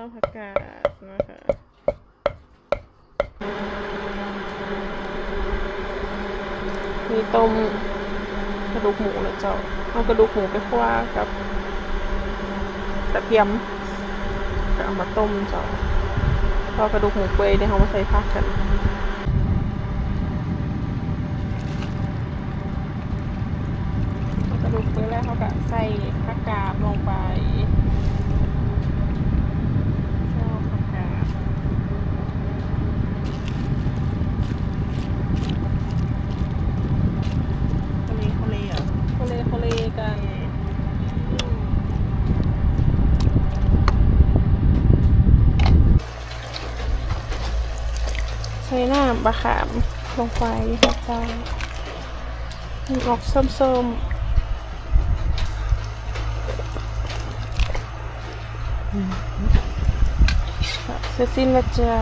จ้าผักกาดนะคะมีต้มกระดูกหมูนะเจ้าเอากระดูกหมูไปคั่วกับกระเทียมก็เอามาต้มเจ้าพอกระดูกหมูเปื่อยเดี๋ยวเรามาใส่ผักกันกระดูกเปื่อยแล้วเขาก็ใส่ผักกาดลงไปเจ้าผักกาดเขาเลเขาเลเหรอเขาเลเขาเลกัน ใช้น้ำบะขามลงไปค่ะเจ้ามันออกส้มๆเสร็จสิ้นแล้วเจ้า